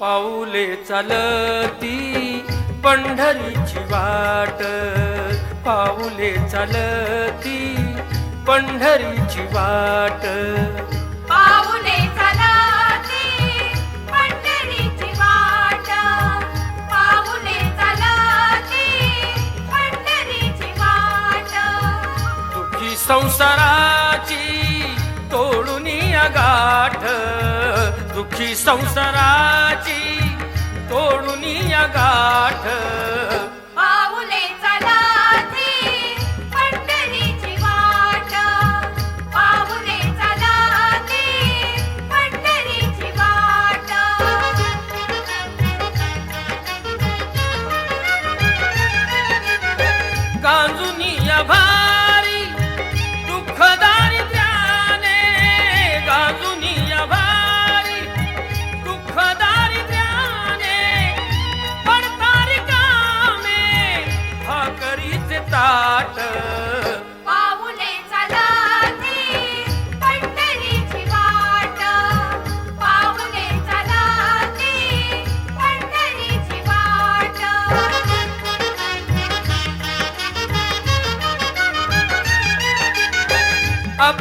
पाऊले चालती पंढरीची वाट. पाऊले चालती पंढरीची वाट. पाऊले चालती पंढरीची वाट. पाऊले चालती पंढरीची वाट. दुखी संसाराची तोडून गाठ दुखी संसाराची तोडून गाठ up.